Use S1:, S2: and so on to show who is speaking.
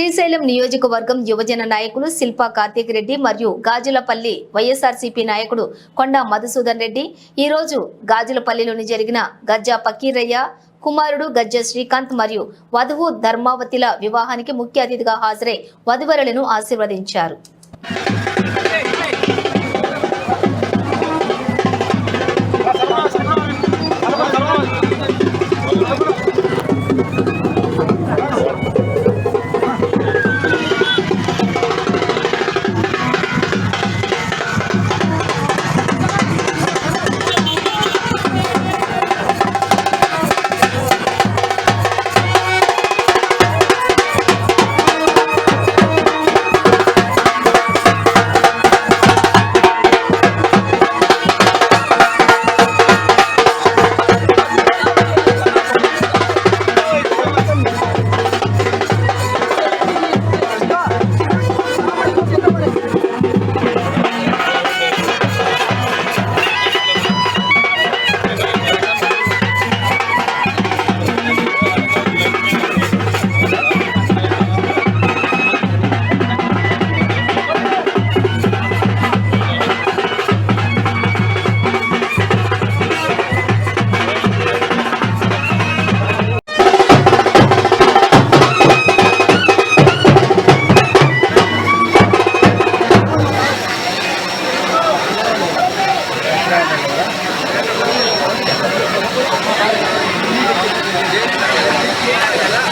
S1: శ్రీశైలం నియోజకవర్గం యువజన నాయకులు శిల్పా కార్తీక్ రెడ్డి మరియు గాజులపల్లి వైఎస్ఆర్సీపీ నాయకుడు కొండా మధుసూదన్ రెడ్డి. ఈరోజు గాజులపల్లిలోని జరిగిన గజ్జా పకీరయ్య కుమారుడు గజ్జ శ్రీకాంత్ మరియు వధువు ధర్మావతిల వివాహానికి ముఖ్య అతిథిగా హాజరై వధువరులను ఆశీర్వదించారు. ¿Qué? ¿Qué?